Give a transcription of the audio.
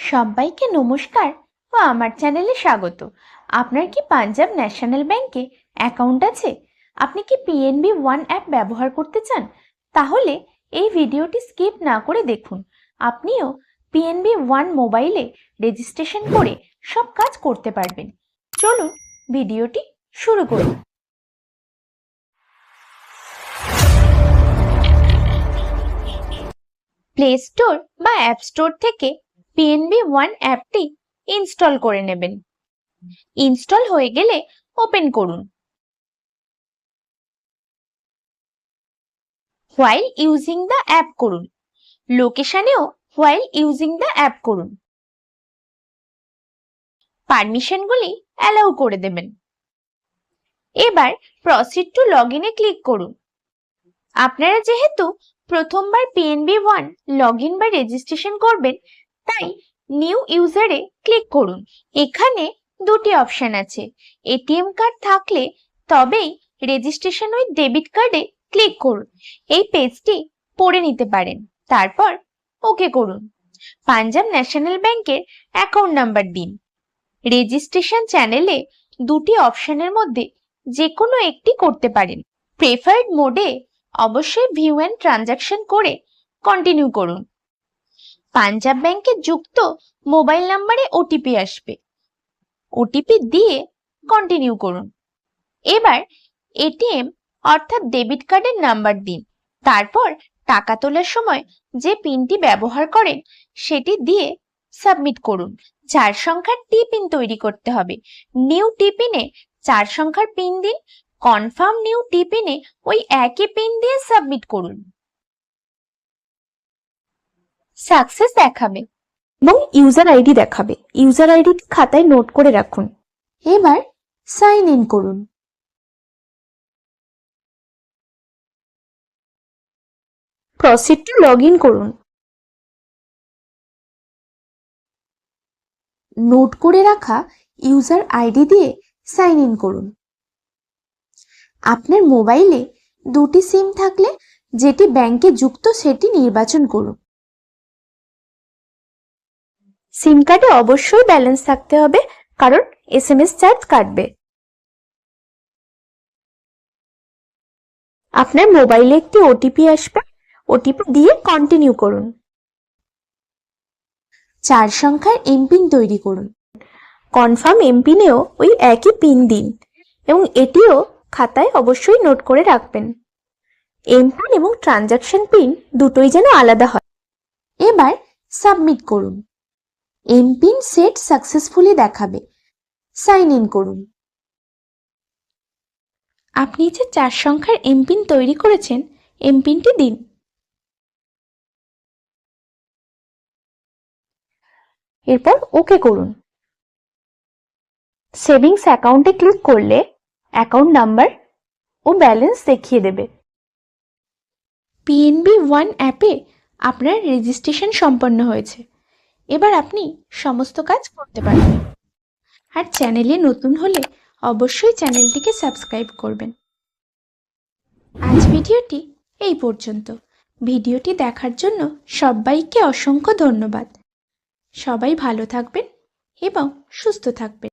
সবাইকে নমস্কার ও আমার চ্যানেলে স্বাগত। আপনার কি পাঞ্জাব ন্যাশনাল ব্যাংকে অ্যাকাউন্ট আছে? আপনি কি পিএনবি ওয়ান অ্যাপ ব্যবহার করতে চান? তাহলে এই ভিডিওটি স্কিপ না করে দেখুন। আপনিও পিএনবি ওয়ান মোবাইলে রেজিস্ট্রেশন করে সব কাজ করতে পারবেন। চলুন ভিডিওটি শুরু করুন প্লে স্টোর বা অ্যাপ স্টোর থেকে পিএনবি ওয়ান অ্যাপটি ইনস্টল করে নেবেন। ইনস্টল হয়ে গেলে ওপেন করুন। হোয়াইল ইউজিং দ্য অ্যাপ করুন। লোকেশনেও হোয়াইল ইউজিং দ্য অ্যাপ করুন। পারমিশনগুলি অ্যালাউ করে দেবেন। এবার প্রসিড টু লগ ইনে ক্লিক করুন। আপনারা যেহেতু প্রথমবার পিএনবি ওয়ান লগ ইন বা রেজিস্ট্রেশন করবেন তাই নিউ ইউজারে ক্লিক করুন। এখানে দুটি অপশন আছে। এটিএম কার্ড থাকলে তবেই রেজিস্ট্রেশন উইথ ডেবিট কার্ডে ক্লিক করুন। এই পেজটি পড়ে নিতে পারেন। তারপর ওকে করুন। পাঞ্জাব ন্যাশনাল ব্যাংকের অ্যাকাউন্ট নাম্বার দিন। রেজিস্ট্রেশন চ্যানেলে দুটি অপশনের মধ্যে যে কোনো একটি করতে পারেন। প্রেফার্ড মোডে অবশ্যই ভিউ অ্যান্ড ট্রানজাকশন করে কন্টিনিউ করুন। পাঞ্জাব ব্যাংকে যুক্ত মোবাইল নাম্বারে ওটিপি আসবে। ওটিপি দিয়ে কন্টিনিউ করুন। এবার এটিএম অর্থাৎ ডেবিট কার্ডের নাম্বার দিন। তারপর টাকা তোলার সময় যে পিনটি ব্যবহার করেন, সেটি দিয়ে সাবমিট করুন। চার সংখ্যার টি পিন তৈরি করতে হবে। নিউ টি পিনে চার সংখ্যার পিন দিন কনফার্ম নিউ টি পিনে ওই একই পিন দিয়ে সাবমিট করুন। সাকসেস দেখাবে। এবং ইউজার আইডি দেখাবে। ইউজার আইডি খাতায় নোট করে রাখুন। এবার সাইন ইন করুন। প্রসিড টু লগ ইন করুন। নোট করে রাখা ইউজার আইডি দিয়ে সাইন ইন করুন। আপনার মোবাইলে দুটি সিম থাকলে যেটি ব্যাংকে যুক্ত সেটি নির্বাচন করুন। সিম কার্ডে অবশ্যই ব্যালেন্স থাকতে হবে, কারণ এস এম এস চার্জ কাটবে। আপনার মোবাইলে একটি ওটিপি আসবে ওটিপি দিয়ে কন্টিনিউ করুন। চার সংখ্যার এমপিন তৈরি করুন। কনফার্ম এমপিনেও ওই একই পিন দিন এবং এটিও খাতায় অবশ্যই নোট করে রাখবেন। এমপিন এবং ট্রানজাকশন পিন দুটোই যেন আলাদা হয়। এবার সাবমিট করুন। এমপিন সেট সাকসেসফুলি দেখাবে। সাইন ইন করুন। আপনি যে চার সংখ্যার এমপিন তৈরি করেছেন এমপিনটি দিন। এরপর ওকে করুন। সেভিংস অ্যাকাউন্টে ক্লিক করলে অ্যাকাউন্ট নাম্বার ও ব্যালেন্স দেখিয়ে দেবে। পিএনবি ওয়ান অ্যাপে আপনার রেজিস্ট্রেশন সম্পন্ন হয়েছে। এবার আপনি সমস্ত কাজ করতে পারবেন। আর চ্যানেলে নতুন হলে অবশ্যই চ্যানেলটিকে সাবস্ক্রাইব করবেন। আজ ভিডিওটি এই পর্যন্ত। ভিডিওটি দেখার জন্য সবাইকে অসংখ্য ধন্যবাদ। সবাই ভালো থাকবেন এবং সুস্থ থাকবেন।